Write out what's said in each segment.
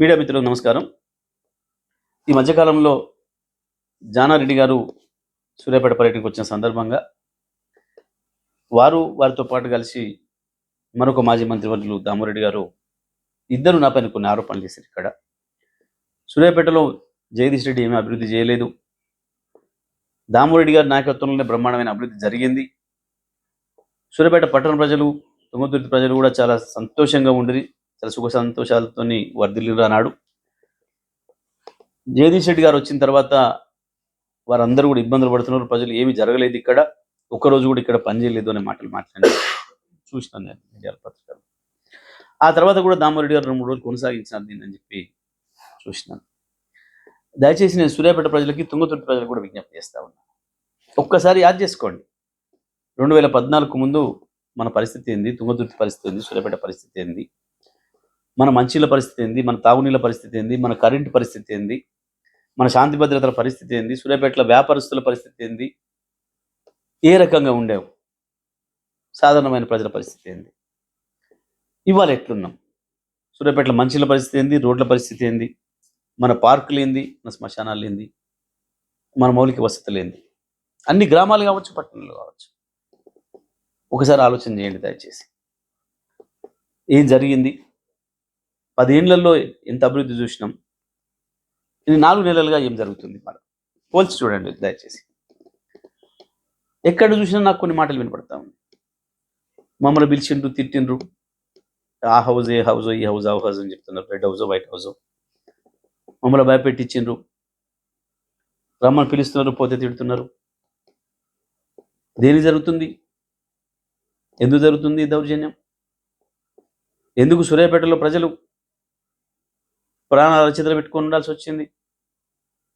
Media మిత్రులకు నమస్కారం. ఈ మధ్యకాలంలో జానారెడ్డి గారు సూర్యాపేట పర్యటనకు వచ్చిన సందర్భంగా వారు వారితో పాటు కలిసి మరొక మాజీ మంత్రివర్యులు దామోరెడ్డి గారు ఇద్దరు నా పైన కొన్ని ఆరోపణలు చేశారు ఇక్కడ. సూర్యాపేటలో జగదీష్ రెడ్డి ఏమీ అభివృద్ధి చేయలేదు. దామోరెడ్డి గారి నాయకత్వంలోనే బ్రహ్మాండమైన అభివృద్ధి జరిగింది. సూర్యాపేట పట్టణ ప్రజలు తుంగతుర్తి ప్రజలు కూడా చాలా సంతోషంగా ఉండి చాలా సుఖ సంతోషాలతో వర్ధిల్లిరు అన్నాడు జగదీష్ రెడ్డి గారు వచ్చిన తర్వాత వారందరూ కూడా ఇబ్బందులు పడుతున్నారు. ప్రజలు ఏమి జరగలేదు ఇక్కడ. ఒక్కరోజు కూడా ఇక్కడ పని చేయలేదు అనే మాటలు మాట్లాడారు. చూసినాను నేను మీడియా పత్రికలు. ఆ తర్వాత కూడా దామోరెడ్డి గారు రెండు మూడు రోజులు కొనసాగించినారు దీన్ని అని చెప్పి చూసినాను. దయచేసి నేను సూర్యాపేట ప్రజలకి తుంగతుర్తి ప్రజలకు కూడా విజ్ఞప్తి చేస్తా ఉన్నాను ఒక్కసారి యాద్ చేసుకోండి. రెండు వేల పద్నాలుగు ముందు మన పరిస్థితి ఏంది? తుంగతుర్తి పరిస్థితి ఏంది? సూర్యాపేట పరిస్థితి ఏంది? మన మంచిల పరిస్థితి ఏంది? మన తాగునీళ్ళ పరిస్థితి ఏంది? మన కరెంటు పరిస్థితి ఏంది? మన శాంతి భద్రతల పరిస్థితి ఏంది? సూర్యాపేటల వ్యాపారస్తుల పరిస్థితి ఏంది? ఏ రకంగా ఉండేవు? సాధారణమైన ప్రజల పరిస్థితి ఏంది? ఇవాళ ఎట్లున్నాం? సూర్యాపేటల మంచిల పరిస్థితి ఏంది? రోడ్ల పరిస్థితి ఏంది? మన పార్కులు ఏంది? మన శ్మశానాలు ఏంది? మన మౌలిక వసతులు ఏంది? అన్ని గ్రామాలు కావచ్చు పట్టణాలు కావచ్చు. ఒకసారి ఆలోచన చేయండి దయచేసి. ఏం జరిగింది? పదేళ్ళలో ఎంత అభివృద్ధి చూసినాం. ఇది నాలుగు నెలలుగా ఏం జరుగుతుంది మరి? పోల్చి చూడండి దయచేసి. ఎక్కడ చూసినా నాకు కొన్ని మాటలు వినపడతా ఉంది మమ్మల్ని పిలిచిండ్రు తిట్టిండ్రు. ఆ హౌస్ ఏ హౌస్ ఈ హౌస్ ఆ హౌస్ అని చెప్తున్నారు. రెడ్ హౌస్ వైట్ హౌస్ మమ్మల్ని భయపెట్టించిండ్రు. రమ్మని పిలుస్తున్నారు పోతే తిడుతున్నారు. దేని జరుగుతుంది? ఎందుకు జరుగుతుంది దౌర్జన్యం? ఎందుకు సూర్యాపేటలో ప్రజలు ప్రాణాల చేతులు పెట్టుకొని ఉండాల్సి వచ్చింది.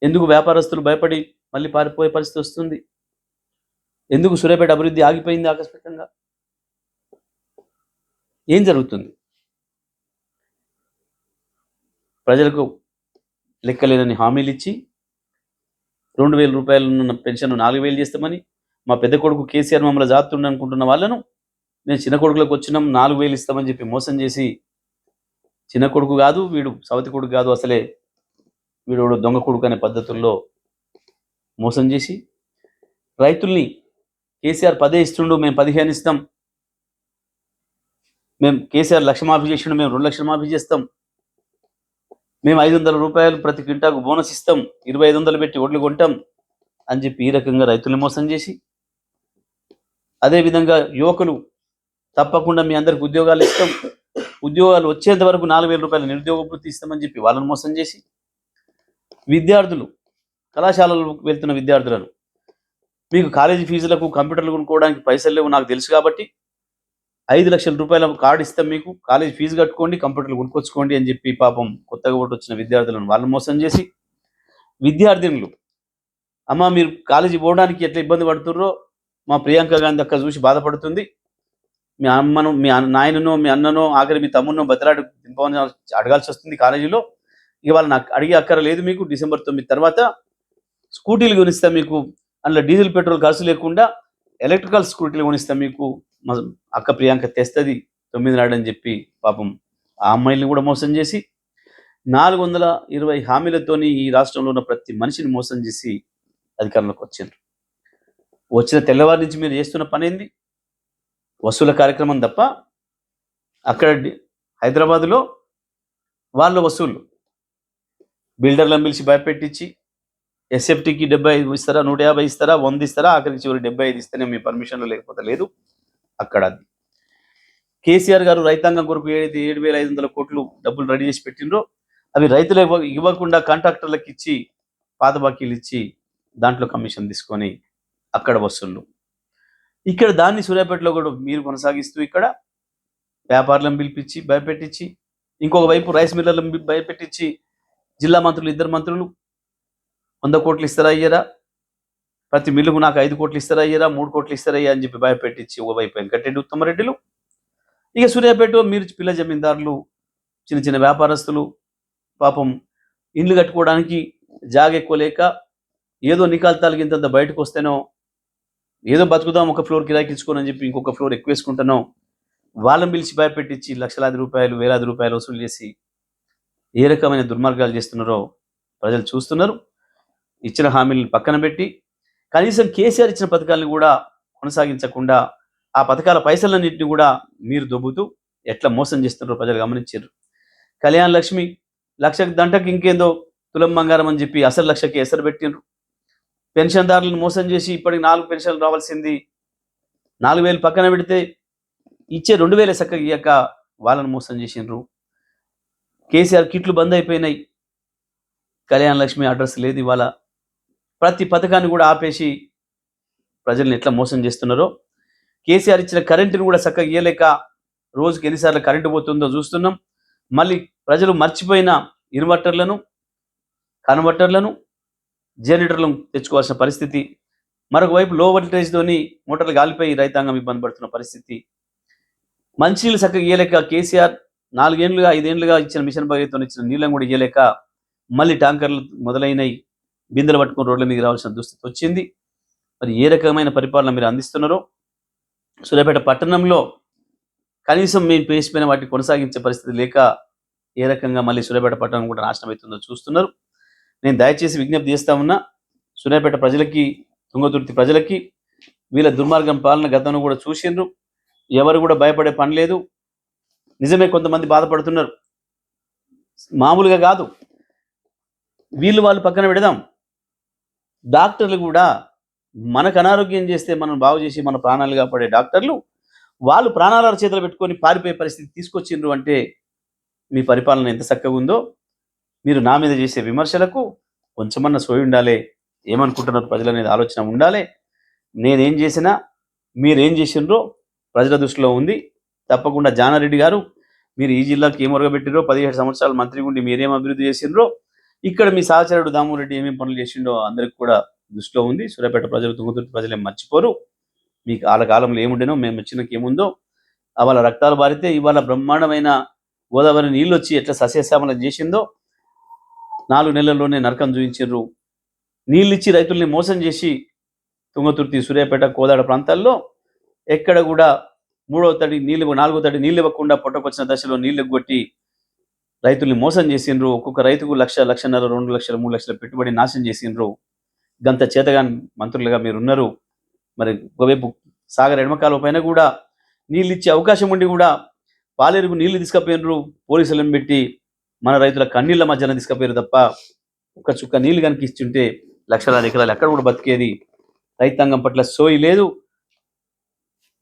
ఎందుకు వ్యాపారస్తులు భయపడి మళ్ళీ పారిపోయే పరిస్థితి వస్తుంది? ఎందుకు సూర్యాపేట అభివృద్ధి ఆగిపోయింది ఆకస్మికంగా? ఏం జరుగుతుంది? ప్రజలకు లెక్కలేనని హామీలు ఇచ్చి రెండు వేల రూపాయలు ఉన్న పెన్షన్ నాలుగు వేలు చేస్తామని మా పెద్ద కొడుకు కేసీఆర్ మమ్మల్ని జాతుండ అనుకుంటున్న వాళ్ళను నేను చిన్న కొడుకులకు వచ్చినాం నాలుగు వేలు ఇస్తామని చెప్పి మోసం చేసి చిన్న కొడుకు కాదు వీడు సవతి కొడుకు కాదు అసలే. వీడు దొంగ కొడుకు అనే పద్ధతుల్లో మోసం చేసి రైతుల్ని కేసీఆర్ పదే ఇస్తుండు మేము పదిహేను ఇస్తాం. మేము కేసీఆర్ లక్ష మాఫీ చేసిండు మేము రెండు లక్షలు మాఫీ చేస్తాం. మేము ఐదు వందల రూపాయలు ప్రతి క్వింటాకు బోనస్ ఇస్తాం. ఇరవై ఐదు వందలు పెట్టి ఒడ్లు కొంటాం అని చెప్పి ఈ రకంగా రైతుల్ని మోసం చేసి. అదేవిధంగా యువకులు తప్పకుండా మీ అందరికి ఉద్యోగాలు ఇస్తాం. ఉద్యోగాలు వచ్చేంత వరకు నాలుగు వేల రూపాయల నిరుద్యోగ వృత్తి ఇస్తామని చెప్పి వాళ్ళని మోసం చేసి విద్యార్థులు కళాశాలలకు వెళ్తున్న విద్యార్థులను మీకు కాలేజీ ఫీజులకు కంప్యూటర్లు కొనుక్కోవడానికి పైసలు లేవు నాకు తెలుసు కాబట్టి ఐదు లక్షల రూపాయల కార్డు ఇస్తాం మీకు కాలేజ్ ఫీజు కట్టుకోండి కంప్యూటర్లు కొనుక్కొచ్చుకోండి అని చెప్పి పాపం కొత్తగా ఓటు వచ్చిన విద్యార్థులను వాళ్ళని మోసం చేసి విద్యార్థినులు అమ్మ మీరు కాలేజీ పోవడానికి ఎట్లా ఇబ్బంది పడుతుర్రో? మా ప్రియాంక గాంధీ అక్కడ చూసి బాధపడుతుంది. మీ అమ్మను మీ నాయనను నాయననో మీ అన్ననో ఆఖరి మీ తమ్మునో బతిలాడు దింపమని అడగాల్సి వస్తుంది కాలేజీలో. ఇక వాళ్ళు నాకు అడిగే అక్కర లేదు మీకు డిసెంబర్ తొమ్మిది తర్వాత. స్కూటీలు కొనిస్తా మీకు అందులో డీజిల్ పెట్రోల్ ఖర్చు లేకుండా ఎలక్ట్రికల్ స్కూటీలు కొనిస్తా మీకు అక్క ప్రియాంక తెస్తుంది తొమ్మిది నాడు అని చెప్పి పాపం ఆ అమ్మాయిల్ని కూడా మోసం చేసి. నాలుగు వందల ఇరవై హామీలతోని ఈ రాష్ట్రంలో ఉన్న ప్రతి మనిషిని మోసం చేసి అధికారంలోకి వచ్చిండ్రు. వచ్చిన తెల్లవారి నుంచి మీరు చేస్తున్న పని ఏంది? వసూల కార్యక్రమం తప్ప అక్కడ హైదరాబాదులో వాళ్ళ వసూళ్ళు బిల్డర్లను పిలిచి భయపెట్టించి ఎస్ఎఫ్టీకి డెబ్బై ఐదు ఇస్తారా నూట యాభై ఇస్తారా వంద ఇస్తారా ఆఖరికి చివరి డెబ్బై ఐదు ఇస్తేనే మీ పర్మిషన్లు లేకపోతే లేదు. అక్కడ అది. కేసీఆర్ గారు రైతాంగం కొరకు ఏదైతే ఏడు వేల ఐదు వందల కోట్లు డబ్బులు రెడీ చేసి పెట్టిండ్రో అవి రైతులు ఇవ్వ- ఇవ్వకుండా కాంట్రాక్టర్లకు ఇచ్చి పాత బాకీలు ఇచ్చి దాంట్లో కమిషన్ తీసుకొని అక్కడ వసూళ్ళు ఇక్కడ దాన్ని సూర్యాపేటలో కూడా మీరు కొనసాగిస్తూ ఇక్కడ వ్యాపారులను పిలిపించి భయపెట్టించి ఇంకొక వైపు రైస్ మిల్లర్లను భయపెట్టించి జిల్లా మంత్రులు ఇద్దరు మంత్రులు వంద కోట్లు ఇస్తారా అయ్యారా ప్రతి మిల్లుకు నాకు ఐదు కోట్లు ఇస్తారా అయ్యారా మూడు కోట్లు ఇస్తారా అయ్యా అని చెప్పి భయపెట్టించి ఒకవైపు వెంకటరెడ్డి ఉత్తమరెడ్డిలు. ఇక సూర్యాపేట మీరు పిల్ల జమీందారులు చిన్న చిన్న వ్యాపారస్తులు పాపం ఇండ్లు కట్టుకోవడానికి జాగ ఎక్కువ లేక ఏదో నికాల్తాలకి ఇంతంత బయటకు వస్తేనో ఏదో బతుకుదాం ఒక ఫ్లోర్ కిరాయికి అని చెప్పి ఇంకొక ఫ్లోర్ ఎక్కువ వేసుకుంటున్నాం వాళ్ళని పిలిచి భయపెట్టించి లక్షలాది రూపాయలు వేలాది రూపాయలు వసూలు చేసి ఏ రకమైన దుర్మార్గాలు చేస్తున్నారో ప్రజలు చూస్తున్నారు. ఇచ్చిన హామీలను పక్కన పెట్టి కనీసం కేసీఆర్ ఇచ్చిన పథకాలను కూడా కొనసాగించకుండా ఆ పథకాల పైసలన్నింటినీ కూడా మీరు దొబ్బుతూ ఎట్లా మోసం చేస్తున్నారో ప్రజలు గమనించారు. కళ్యాణ లక్ష్మి లక్ష దంటకి ఇంకేందో తులం బంగారం అని చెప్పి అసలు లక్షకి ఎసరు పెట్టిండ్రు. పెన్షన్దారులను మోసం చేసి ఇప్పటికి నాలుగు పెన్షన్లు రావాల్సింది. నాలుగు వేలు పక్కన పెడితే ఇచ్చే రెండు వేల చక్కగా ఇయ్యక వాళ్ళని మోసం చేసిండ్రు. కేసీఆర్ కిట్లు బంద్ అయిపోయినాయి. కళ్యాణ లక్ష్మి అడ్రస్ లేదు ఇవాళ. ప్రతి పథకాన్ని కూడా ఆపేసి ప్రజల్ని ఎట్లా మోసం చేస్తున్నారో. కేసీఆర్ ఇచ్చిన కరెంటును కూడా చక్కగా ఇయ్యలేక రోజుకి ఎన్నిసార్లు కరెంటు పోతుందో చూస్తున్నాం. మళ్ళీ ప్రజలు మర్చిపోయిన ఇన్వర్టర్లను కన్వర్టర్లను జనరేటర్లను తెచ్చుకోవాల్సిన పరిస్థితి. మరొక వైపు లో వోల్టేజ్తోని మోటార్లు గాలిపోయి రైతాంగం ఇబ్బంది పడుతున్న పరిస్థితి. మంచినీళ్ళు చక్కగా ఇయ్యలేక కేసీఆర్ నాలుగేళ్ళుగా ఐదేళ్ళుగా ఇచ్చిన మిషన్ భగీరథతో ఇచ్చిన నీళ్ళని కూడా ఇయ్యలేక మళ్ళీ ట్యాంకర్లు మొదలైనవి బిందెలు పట్టుకుని రోడ్ల మీద రావాల్సిన దుస్థితి వచ్చింది. మరి ఏ రకమైన పరిపాలన మీరు అందిస్తున్నారో? సూర్యాపేట పట్టణంలో కనీసం మేము పేసిపోయిన వాటిని కొనసాగించే పరిస్థితి లేక ఏ రకంగా మళ్ళీ సూర్యాపేట పట్టణం కూడా నాశనం అవుతుందో చూస్తున్నారు. నేను దయచేసి విజ్ఞప్తి చేస్తా ఉన్నా సూర్యాపేట ప్రజలకి తుంగతుర్తి ప్రజలకి వీళ్ళ దుర్మార్గం పాలన గతంలో కూడా చూసిండ్రు. ఎవరు కూడా భయపడే పని లేదు. నిజమే కొంతమంది బాధపడుతున్నారు. మామూలుగా కాదు. వీళ్ళు వాళ్ళు పక్కన పెడదాం. డాక్టర్లు కూడా మనకు అనారోగ్యం చేస్తే మనం బాగు చేసి మన ప్రాణాలు కాపాడే డాక్టర్లు వాళ్ళు ప్రాణాల చేతులు పెట్టుకొని పారిపోయే పరిస్థితి తీసుకొచ్చిండ్రు అంటే మీ పరిపాలన ఎంత చక్కగా ఉందో మీరు నా మీద చేసే విమర్శలకు కొంచెమన్నా సోయి ఉండాలి ఏమనుకుంటున్నారు ప్రజలు అనేది ఆలోచన ఉండాలి. నేనేం చేసినా మీరేం చేసిండ్రో ప్రజల దృష్టిలో ఉంది. తప్పకుండా జానారెడ్డి గారు మీరు ఈ జిల్లాకి ఏం ఒరగబెట్టిరో పదిహేడు సంవత్సరాలు మంత్రి ఉండి మీరేం అభివృద్ధి చేసిండ్రో ఇక్కడ మీ సహచరుడు దామోరెడ్డి ఏమేమి పనులు చేసిండో అందరికి కూడా దృష్టిలో ఉంది. సూర్యాపేట ప్రజలు తుంగతుర్తి ప్రజలు ఏం మర్చిపోరు. మీకు వాళ్ళ కాలంలో ఏముండేనో మేము వచ్చినకి ఏముందో వాళ్ళ రక్తాలు బారితే ఇవాళ బ్రహ్మాండమైన గోదావరి నీళ్ళు వచ్చి ఎట్లా సస్యశ్యామలం చేసిందో నాలుగు నెలల్లోనే నరకం చూపించారు నీళ్ళు ఇచ్చి రైతుల్ని మోసం చేసి తుంగతుర్తి సూర్యాపేట కోదాడ ప్రాంతాల్లో ఎక్కడ కూడా మూడో తడి నీళ్ళు నాలుగో తడి నీళ్ళు ఇవ్వకుండా పొట్టకొచ్చిన దశలో నీళ్ళు కొట్టి రైతుల్ని మోసం చేసిండ్రు. ఒక్కొక్క రైతుకు లక్ష లక్షన్నర రెండు లక్షలు మూడు లక్షల పెట్టుబడి నాశనం చేసిండ్రు. గంత చేతగా మంత్రులుగా మీరు ఉన్నారు మరి ఒకవైపు సాగర్ ఎడమకాల పైన కూడా నీళ్ళు ఇచ్చే అవకాశం ఉండి కూడా పాలేరుకు నీళ్ళు తీసుకుపోయినరు పోలీసులను పెట్టి మన రైతుల కన్నీళ్ళ మధ్యన తీసుకుపోయారు తప్ప ఒక చుక్క నీళ్ళు కనుక ఇచ్చుంటే లక్షలాది ఎకరాలు ఎక్కడ కూడా బతికేది? రైతాంగం పట్ల సోయి లేదు.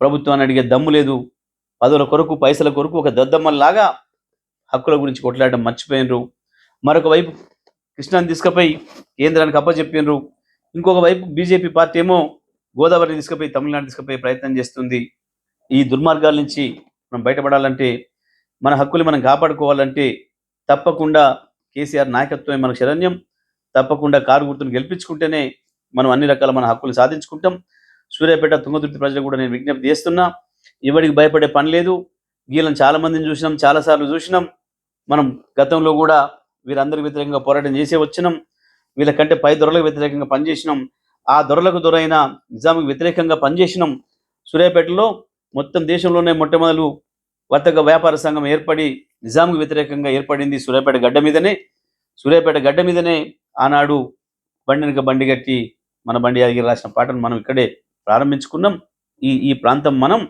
ప్రభుత్వాన్ని అడిగే దమ్ము లేదు. పదవుల కొరకు పైసల కొరకు ఒక దద్దమ్మలాగా హక్కుల గురించి కొట్లాడడం మర్చిపోయినరు. మరొక వైపు కృష్ణాని తీసుకుపోయి కేంద్రానికి అప్పచెప్పినరు. ఇంకొక వైపు బీజేపీ పార్టీ ఏమో గోదావరిని తీసుకుపోయి తమిళనాడు తీసుకుపోయే ప్రయత్నం చేస్తుంది. ఈ దుర్మార్గాల నుంచి మనం బయటపడాలంటే మన హక్కులు మనం కాపాడుకోవాలంటే తప్పకుండా కేసీఆర్ నాయకత్వమే మనకు శరణ్యం. తప్పకుండా కారు గుర్తును గెలిపించుకుంటేనే మనం అన్ని రకాల మన హక్కులు సాధించుకుంటాం. సూర్యాపేట తుంగతుర్తి ప్రజలు కూడా నేను విజ్ఞప్తి చేస్తున్నా. ఎవరికి భయపడే పని లేదు. వీళ్ళని చాలా మందిని చూసినాం చాలాసార్లు చూసినాం. మనం గతంలో కూడా వీరందరికి వ్యతిరేకంగా పోరాటం చేసే వచ్చినాం. వీళ్ళకంటే పై దొరలకు వ్యతిరేకంగా పనిచేసినాం. ఆ దొరలకు దొరైన నిజాంకి వ్యతిరేకంగా పనిచేసినాం. సూర్యాపేటలో మొత్తం దేశంలోనే మొట్టమొదలు వర్తక వ్యాపార సంఘం ఏర్పడి నిజాంకు వ్యతిరేకంగా ఏర్పడింది సూర్యాపేట గడ్డ మీదనే. సూర్యాపేట గడ్డ మీదనే ఆనాడు బండినక బండి కట్టి మన బండి యాదగిరి రాసిన పాటను మనం ఇక్కడే ప్రారంభించుకున్నాం. ఈ ఈ ప్రాంతం మనం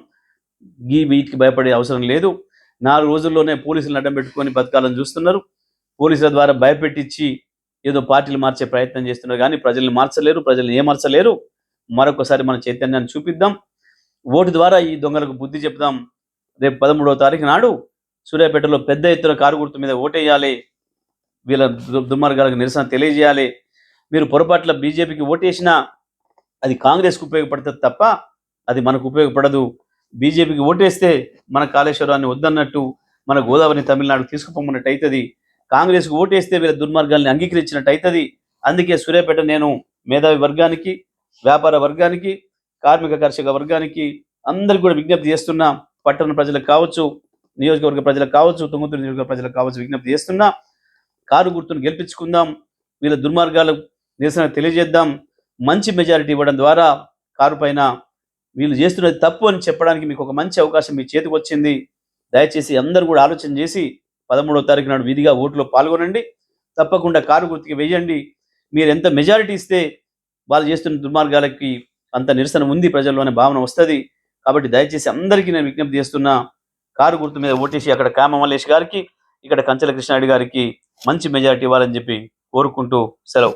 ఈ వీటికి భయపడే అవసరం లేదు. నాలుగు రోజుల్లోనే పోలీసులను అడ్డం పెట్టుకొని బతకాలని చూస్తున్నారు. పోలీసుల ద్వారా భయపెట్టించి ఏదో పార్టీలు మార్చే ప్రయత్నం చేస్తున్నారు కానీ ప్రజల్ని మార్చలేరు ప్రజల్ని ఏమర్చలేరు. మరొకసారి మన చైతన్యాన్ని చూపిద్దాం. ఓటు ద్వారా ఈ దొంగలకు బుద్ధి చెప్దాం. రేపు పదమూడవ తారీఖు నాడు సూర్యాపేటలో పెద్ద ఎత్తున కారు గుర్తు మీద ఓటేయాలి. వీళ్ళ దు- దుర్మార్గాలకు నిరసన తెలియజేయాలి. మీరు పొరపాట్ల బీజేపీకి ఓటేసినా అది కాంగ్రెస్కు ఉపయోగపడుతుంది తప్ప అది మనకు ఉపయోగపడదు. బీజేపీకి ఓటేస్తే మన కాళేశ్వరాన్ని వద్దన్నట్టు మన గోదావరిని తమిళనాడు తీసుకుపోమన్నట్టు అవుతుంది కాంగ్రెస్కి ఓటేస్తే వీళ్ళ దుర్మార్గాల్ని అంగీకరించినట్టు అవుతుంది అందుకే సూర్యాపేట నేను మేధావి వర్గానికి వ్యాపార వర్గానికి కార్మిక కర్షక వర్గానికి అందరికి కూడా విజ్ఞప్తి చేస్తున్నా పట్టణ ప్రజలకు కావచ్చు నియోజకవర్గ ప్రజలకు కావచ్చు తుంగతుర్తి నియోజకవర్గ ప్రజలకు కావచ్చు విజ్ఞప్తి చేస్తున్నా కారు గుర్తును గెలిపించుకుందాం వీళ్ళ దుర్మార్గాలు నిరసన తెలియజేద్దాం మంచి మెజారిటీ ఇవ్వడం ద్వారా కారు పైన వీళ్ళు చేస్తున్నది తప్పు అని చెప్పడానికి మీకు ఒక మంచి అవకాశం మీ చేతికి వచ్చింది. దయచేసి అందరూ కూడా ఆలోచన చేసి పదమూడవ తారీఖు నాడు విధిగా ఓట్లో పాల్గొనండి. తప్పకుండా కారు గుర్తుకి వేయండి. మీరు ఎంత మెజారిటీ ఇస్తే వాళ్ళు చేస్తున్న దుర్మార్గాలకి అంత నిరసన ఉంది ప్రజల్లోనే భావన వస్తుంది. కాబట్టి దయచేసి అందరికీ నేను విజ్ఞప్తి చేస్తున్నా కారు గుర్తు మీద ఓటేసి అక్కడ కామమల్లేష్ గారికి ఇక్కడ కంచెల కృష్ణారెడ్డి గారికి మంచి మెజారిటీ ఇవ్వాలని చెప్పి కోరుకుంటూ సెలవు.